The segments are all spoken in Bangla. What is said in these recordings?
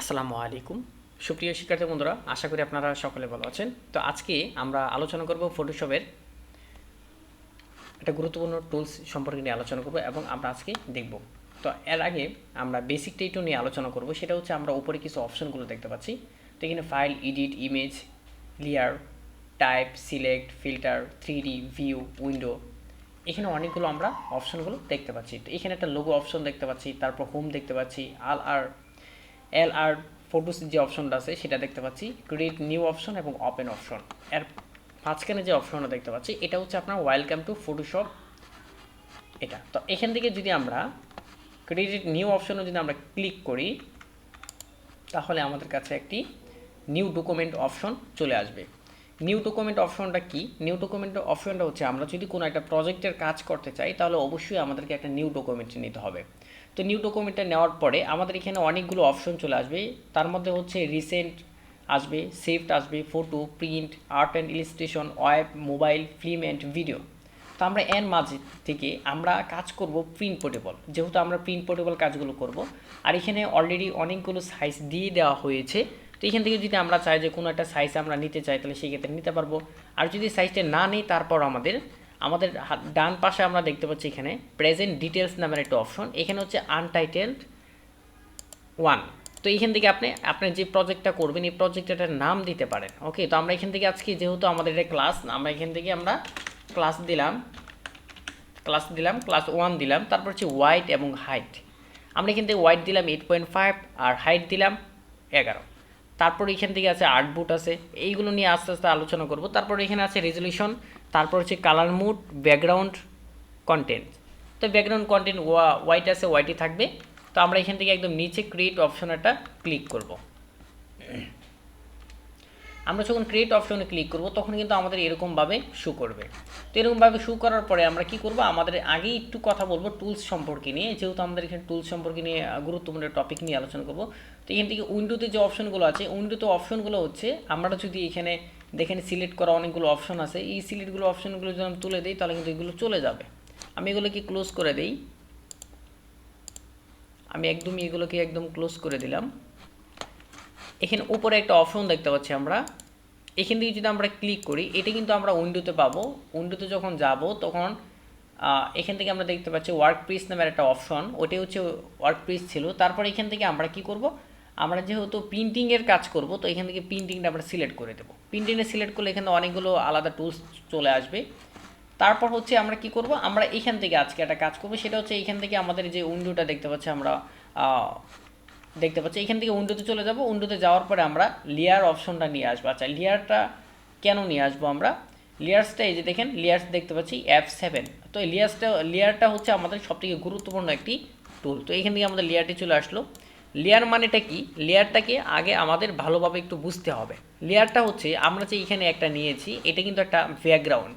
আসসালামু আলাইকুম। সুপ্রিয় শিক্ষার্থী বন্ধুরা, আশা করি আপনারা সকলে ভালো আছেন। তো আজকে আমরা আলোচনা করব ফটোশপের একটা গুরুত্বপূর্ণ টুলস সম্পর্কে নিয়ে আলোচনা করব এবং আমরা আজকে দেখব। তো এর আগে আমরা বেসিকটা একটু নিয়ে আলোচনা করব, সেটা হচ্ছে আমরা উপরে কিছু অপশনগুলো দেখতে পাচ্ছি। তো এখানে file edit image layer type select filter three view window এখানে অনেকগুলো আমরা অপশনগুলো দেখতে পাচ্ছি। তো এখানে একটা লোগো অপশন দেখতে পাচ্ছি, তারপর হোম দেখতে পাচ্ছি আল আর এল আর ফটোস যে অপশনটা আছে, সেটা দেখতে পাচ্ছি। ক্রিয়েট নিউ অপশন এবং ওপেন অপশন এর মাঝখানে যে অপশনটা দেখতে পাচ্ছি, এটা হচ্ছে আপনার ওয়েলকাম টু ফটোশপ এটা। তো এখান থেকে যদি আমরা ক্রিয়েট নিউ অপশনে যদি আমরা ক্লিক করি, তাহলে আমাদের কাছে একটি নিউ ডকুমেন্ট অপশন চলে আসবে। নিউ ডকুমেন্ট অপশনটা কি? নিউ ডকুমেন্ট অপশনটা হচ্ছে, আমরা যদি কোনো একটা প্রজেক্টের কাজ করতে চাই, তাহলে অবশ্যই আমাদেরকে একটা নিউ ডকুমেন্ট নিতে হবে। তো নিউ ডকুমেন্টটা নেওয়ার পরে আমাদের এখানে অনেকগুলো অপশন চলে আসবে। তার মধ্যে হচ্ছে রিসেন্ট আসবে সেভড আসবে photo print art and illustration web mobile film and video তো আমরা এর মাঝে থেকে আমরা কাজ করব প্রিন্ট পোর্টেবল যেহেতু আমরা প্রিন্ট পোর্টেবল কাজগুলো করব। আর এখানে অলরেডি অনেকগুলো সাইজ দিয়ে দেওয়া হয়েছে। তো এখান থেকে যদি আমরা চাই যে কোনো একটা সাইজ আমরা নিতে চাই, তাহলে সেই ক্ষেত্রে নিতে পারব। আর যদি সাইজটা না নিই, তারপর আমাদের আমাদের ডান পাশে আমরা দেখতে পাচ্ছি এখানে প্রেজেন্ট ডিটেলস নামের একটা অপশন এখানে হচ্ছে আনটাইটেলড ওয়ান তো এইখান থেকে আপনি আপনার যে প্রজেক্টটা করবেন, এই প্রজেক্টটার নাম দিতে পারেন। ওকে তো আমরা এখান থেকে আজকে যেহেতু আমাদের এটা ক্লাস আমরা এখান থেকে আমরা ক্লাস দিলাম ক্লাস দিলাম ক্লাস ওয়ান দিলাম, তারপর হচ্ছে হোয়াইট এবং হাইট আমরা এখান থেকে হোয়াইট দিলাম এইট পয়েন্ট ফাইভ আর হাইট দিলাম এগারো। তারপর এখান থেকে আছে আর্ট বুট আছে। এইগুলো নিয়ে আস্তে আস্তে আলোচনা করব। তারপর এখানে আছে রেজলিউশন তারপর হচ্ছে কালার মুড ব্যাকগ্রাউন্ড কন্টেন্ট তো ব্যাকগ্রাউন্ড কন্টেন্ট হোয়াইট আছে হোয়াইটই থাকবে। তো আমরা এখান থেকে একদম নিচে ক্রিয়েট অপশন একটা ক্লিক করব। আমরা যখন ক্রিয়েট অপশনে ক্লিক করব, তখন কিন্তু আমাদের এরকমভাবে শু করবে। তো এরকমভাবে শু করার পরে আমরা কি করব? আমাদের আগেই একটু কথা বলব টুলস সম্পর্কে নিয়ে। যেহেতু আমাদের এখানে টুলস সম্পর্কে নিয়ে গুরুত্বপূর্ণ টপিক নিয়ে আলোচনা করব। তো এখান থেকে উইন্ডোতে যে অপশনগুলো আছে উইন্ডোতে অপশনগুলো হচ্ছে, আমরা যদি এখানে দেখেন সিলেক্ট করা অনেকগুলো অপশন আছে, এই সিলেক্টগুলো অপশনগুলো যদি আমি তুলে দিই, তাহলে কিন্তু এগুলো চলে যাবে। আমি এগুলোকে ক্লোজ করে দিই। আমি একদমই এগুলোকে একদম ক্লোজ করে দিলাম। এখানে উপরে একটা অপশন দেখতে পাচ্ছি আমরা। এখান থেকে যদি আমরা ক্লিক করি, এটা কিন্তু আমরা উইন্ডোতে পাবো। উইন্ডোতে যখন যাব, তখন এখান থেকে আমরা দেখতে পাচ্ছি ওয়ার্ক পিস নামের একটা অপশন ওটাই হচ্ছে ওয়ার্ক পিস ছিল। তারপর এখান থেকে আমরা কি করব? আমরা যেহেতু প্রিন্টিংয়ের কাজ করব, তো এখান থেকে প্রিন্টিংটা আমরা সিলেক্ট করে দেবো। প্রিন্টিংয়ে সিলেক্ট করলে এখানে অনেকগুলো আলাদা টুলস চলে আসবে। তারপর হচ্ছে আমরা কি করব? আমরা এখান থেকে আজকে একটা কাজ করব। সেটা হচ্ছে এখান থেকে আমাদের যে উইন্ডোটা দেখতে পাচ্ছি আমরা দেখতে পাচ্ছি। এখান থেকে উইন্ডোতে চলে যাব। উইন্ডোতে যাওয়ার পরে আমরা লেয়ার অপশনটা নিয়ে আসব। আচ্ছা লেয়ারটা কেন নিয়ে আসব আমরা? লেয়ার্সটা এই যে দেখেন লেয়ার্স দেখতে পাচ্ছি অ্যাপ সেভেন তো এই লেয়ার্সটা লেয়ারটা হচ্ছে আমাদের সবথেকে গুরুত্বপূর্ণ একটি টুল তো এখান থেকে আমাদের লেয়ারটি চলে আসলো। লেয়ার মানেটা কি? লেয়ারটাকে আগে আমাদের ভালোভাবে একটু বুঝতে হবে। লেয়ারটা হচ্ছে, আমরা যে এখানে একটা নিয়েছি, এটা কিন্তু একটা ব্যাকগ্রাউন্ড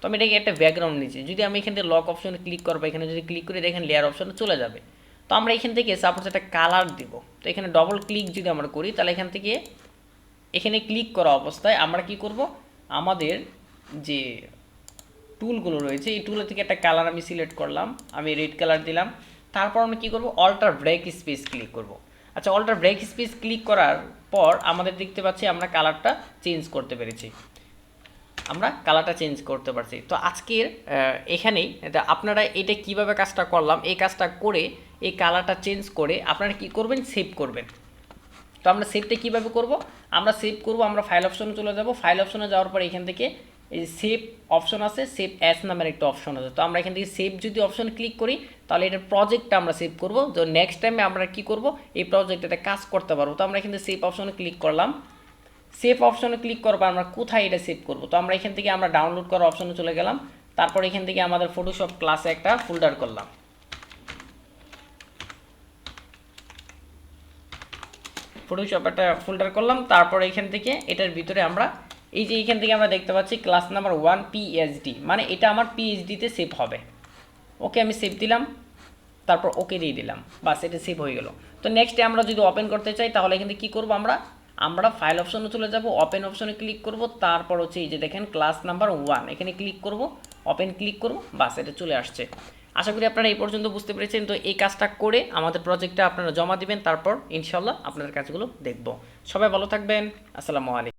তো আমি এটাকে একটা ব্যাকগ্রাউন্ড নিয়েছি। যদি আমি এখান থেকে লক অপশনে ক্লিক করব, এখানে যদি ক্লিক করে, দেখেন লেয়ার অপশনে চলে যাবে। তো আমরা এখান থেকে সাপোজ একটা কালার দিব। তো এখানে ডবল ক্লিক যদি আমরা করি, তাহলে এখান থেকে এখানে ক্লিক করা অবস্থায় আমরা কি করব? আমাদের যে টুলগুলো রয়েছে, এই টুলের থেকে একটা কালার আমি সিলেক্ট করলাম, আমি রেড কালার দিলাম। তারপর আমরা কী করব? অল্টার ব্রেক স্পেস ক্লিক করব। আচ্ছা অল্টার ব্রেক স্পেস ক্লিক করার পর আমাদের দেখতে পাচ্ছি আমরা কালারটা চেঞ্জ করতে পেরেছি। আমরা কালারটা চেঞ্জ করতে পারছি। তো আজকের এখানেই এটা আপনারা এটা কীভাবে কাজটা করলাম, এই কাজটা করে, এই কালারটা চেঞ্জ করে আপনারা কি করবেন? সেভ করবেন। তো আমরা সেভটা কীভাবে করব? আমরা সেভ করব, আমরা ফাইল অপশনে চলে যাব। ফাইল অপশনে যাওয়ার পর এখান থেকে এই সেভ অপশন আছে সেভ অ্যাস নামের একটা অপশন আছে। তো আমরা এখান থেকে সেভ যদি অপশন ক্লিক করি, তাহলে এটার প্রজেক্টটা আমরা সেভ করব। তো নেক্সট টাইমে আমরা কি করব? এই প্রজেক্টটাতে কাজ করতে পারব। তো আমরা এখান থেকে সেভ অপশনে ক্লিক করলাম। সেভ অপশনে ক্লিক করব আমরা কোথায় এটা সেভ করব? তো আমরা এখান থেকে আমরা ডাউনলোড করার অপশনে চলে গেলাম। তারপর এখান থেকে আমাদের ফটোশপ ক্লাসে একটা ফোল্ডার করলাম। ফটোশপ একটা ফোল্ডার করলাম। তারপর এখান থেকে এটার ভিতরে আমরা, এই যে এখান থেকে আমরা দেখতে পাচ্ছি ক্লাস নাম্বার ওয়ান পিএইচডি মানে এটা আমার পিএইচডিতে সেভ হবে। ওকে আমি সেভ দিলাম। তারপর ওকে দিয়ে দিলাম। বাস, এটা সেভ হয়ে গেল। তো নেক্সটে আমরা যদি ওপেন করতে চাই, তাহলে এখান থেকে কী করব আমরা? আমরা ফাইল অপশনে চলে যাব ওপেন অপশনে ক্লিক করব, তারপর হচ্ছে এই যে দেখেন ক্লাস নাম্বার ওয়ান এখানে ক্লিক করব ওপেন ক্লিক করব, বাস এটা চলে আসছে। আশা করি আপনারা এই পর্যন্ত বুঝতে পেরেছেন, তো এই কাজটা করে আমাদের প্রজেক্টটা আপনারা জমা দিবেন, তারপর ইনশাল্লাহ আপনাদের কাজগুলো দেখব। সবাই ভালো থাকবেন, আসসালামু আলাইকুম।